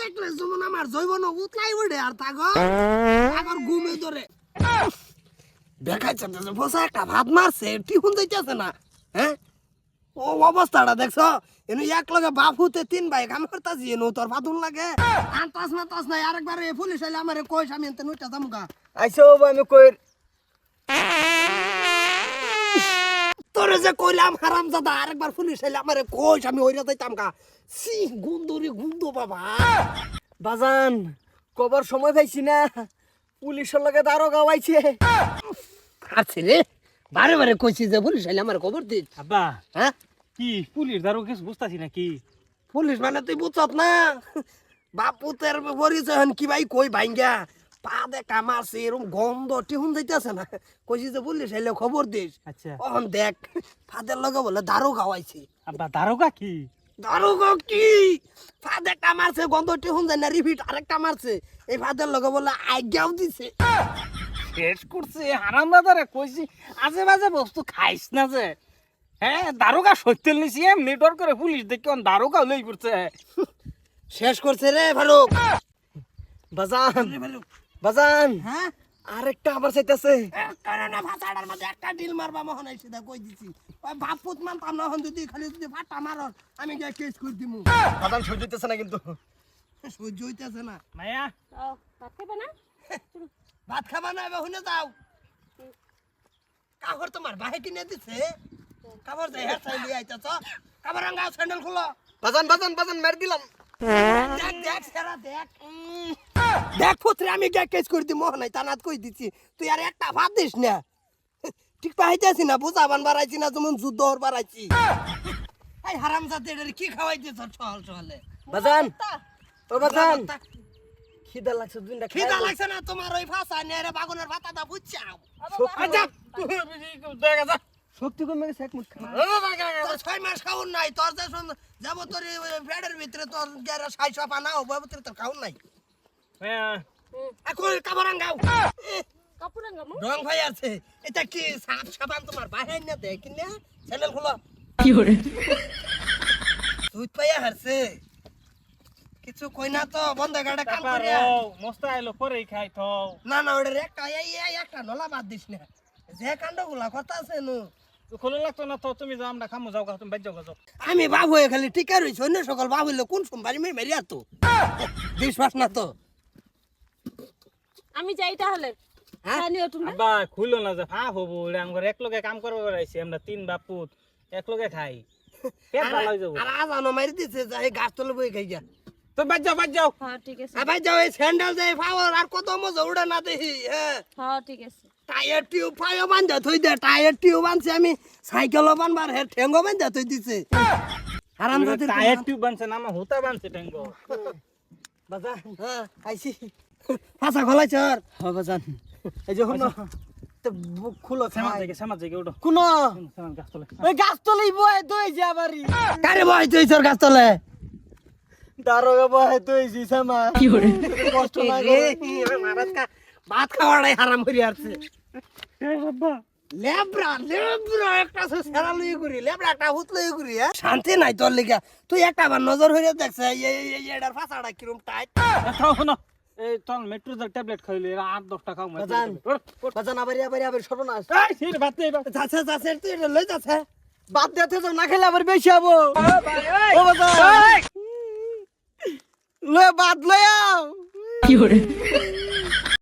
দেখলে যেমন আমার জৈবন উতলাই উঠে আর তাগর তাগর ঘুমে ধরে। দেখাইছে তো যে একটা ভাত মারছে টিফুন দিতেছে না। হ্যাঁ ও অবস্থাটা দেখছ? এনু এক লগে বাপ হুতে তিন ভাই কাম করতাছি, এনু তোর ফাতুন লাগে। আনতাস না তাস নাই, আরেকবার পুলিশ আইলে আমারে কইস, আমি এনতে নুইটা যামুগা। আইসো আমি কই তোরে যে কইলাম হারাম দাদা আরেকবার পুলিশ আইলে আমারে কইস আমি ওইরা যাইতাম গা। সি গুন্দুরি গুন্দু বাবা। বাজান কবার সময় পাইছি না পুলিশের লগে দারো গাওয়াইছে আচ্ছা রে বারে বারে কইছি যে পুলিশ আইলে আমার খবর দিস। আব্বা হ্যাঁ কি পুলিশ দারো কিছু বুঝতাছি না কি পুলিশ মানে তুই বুঝছত না? বাপুতের পরিচয় হন কি ভাই কই ভাইঙ্গা? পা দেখা মারছে এরকম গন্ধ টিহুন যাইতেছে না। কইছি যে খবর দিস। আচ্ছা। দেখ ফাদের লগে বলে দারু গাওয়াইছে আব্বা দারোগা কি? দারু কি? ফাদ একটা মারছে গন্ধ টিহুন যায় না রিপিট আরেকটা মারছে। এই ফাদের লগে বলে আজ্ঞাও দিছে। শেষ করছে হারাম দাদারে কইছি আজে বাজে বস্তু খাইস না যে। হ্যাঁ দারোগা সত্যি নিছি এমনি ডর করে পুলিশ দেখি অন দারোগা লই পড়ছে। শেষ করছে রে ভালুক বাজান। বাজান! হ্যাঁ? আরেকটা আবার চাইতেছে। কারণে ভাষাটার মধ্যে একটা ডিল মারবা মহন আইছি দা কই দিছি? ওই বাপুত মানতাম না হন যদি খালি যদি ফাটা মারর আমি গিয়ে কেস করে দিমু। বাজান সহ্য হইতেছে না কিন্তু। সহ্য হইতেছে না। মায়া? ভাত খাবে না? ভাত খাবা না এবার শুনে যাও। কাপড় তোমার বাহে কিনে দিছে? কাপড় যে হেয়ার স্টাইল আইতাছ? কাপড় রঙা স্যান্ডেল খুলো। বাজান বাজান বাজান মেরে দিলাম। দেখ দেখ সেরা দেখ। উম। দেখ পুত্রে আমি গিয়ে কেস করে দিমু। নাই তানাত কই দিছি? তুই আর একটা ভাত দিস না? ঠিক পাইতেছি না বুঝাবান বাড়াইছি না যেমন যুদ্ধ হর বাড়াইছি। এই হারাম জাতি এটারে কি খাওয়াই চল চলে। বাজান ও বাজান। খিদা লাগছে দুইটা খিদা লাগছে না তোমার ওই ভাষা নিয়ে রে বাগুনের ভাতাটা বুঝছাও আচ্ছা দেখা যা শক্তি কমে গেছে এক মুঠ ছয় মাস খাউন নাই তোর যে যাব তোর এই ভিতরে তোর গেরা সাই সপা না হব ভিতরে তোর খাউন নাই। কাপড় রং ভাই আছে। এটা কি সাপ সাবান তোমার বাহির না দেখ কিনে? চ্যানেল খোলো। দুধ পাইয়া হারছে। কিছু কই না তো বন্ধ গাড়ে কাম তারপর মস্ত আইলো খাই তো। না না একটা এই একটা নলা বাদ দিস না। যে কাণ্ডগুলা কথা আছে নু। খোলো লাগতো না তো তুমি যাও আমরা খামো যাও গা, তুমি বাইর যাও আমি বাবু হয়ে খালি টিকা রয়েছে অন্য সকল বাবু হইলে কোন সোমবারই মেয়ে মেরিয়া তো? বিশ্বাস না তো। আমি যাই তাহলে। হ্যাঁ? নিও তুমি। আব্বা খুললো না যে ফা হব আমরা এক লগে কাম করব বেড়াইছি আমরা তিন বাপুত এক লগে খাই। পেট ভালো হয়ে যাব। আর আজানো মারি দিছে যে এই গাছ তলে বই খাই যা তো বাইর যাও বাইর যাও। হ্যাঁ ঠিক আছে। আবার যাও এই স্যান্ডেল যে পাওয়ার আর কত মজা উড়ে না দেখি হ্যাঁ? হ্যাঁ ঠিক আছে। টায়ার টিউব পায়ও বান্ধা থই দে টায়ার টিউব আনছে আমি সাইকেলও বানবার হে ঠেঙ্গো বান্ধা থই দিছে। আরাম টায়ার টিউব বানছে না আমার হুতা বানছে টেঙ্গো বাজান হ্যাঁ আইছি। ফাঁসা খোলাই চর। হ্যাঁ বাজান এই যে শুনো খুলো থেকে কোন সামাজ গাছ তলে। বয় দই যে আবারই কারে বই তুই চর গাছ তলে? দারোগা বয় দই জি সামা কষ্ট লাগে ভাত খাওয়াটাই হারাম করি আসছে আব্বা লেবরা লেবরা একটা সে সেরা লই করি লেবরা একটা হুত লই করি হ্যাঁ। শান্তি নাই তোর লিগা। তুই একটা বার নজর হইরে দেখছে এটার ফাঁসাটা কিরম টাইট এই চল মেট্রো ট্যাবলেট খাইলে আট দশটা খাও বাজান বাজান আবারই আবারই আবার সর্বনাশ বাদ দে যাচ্ছে যাচ্ছে তুই এটা লই যাচ্ছে। বাদ দিতে তো না খেলে আবার বেশি হব। ও বাজান। লয়ে বাদ লয়ে আও।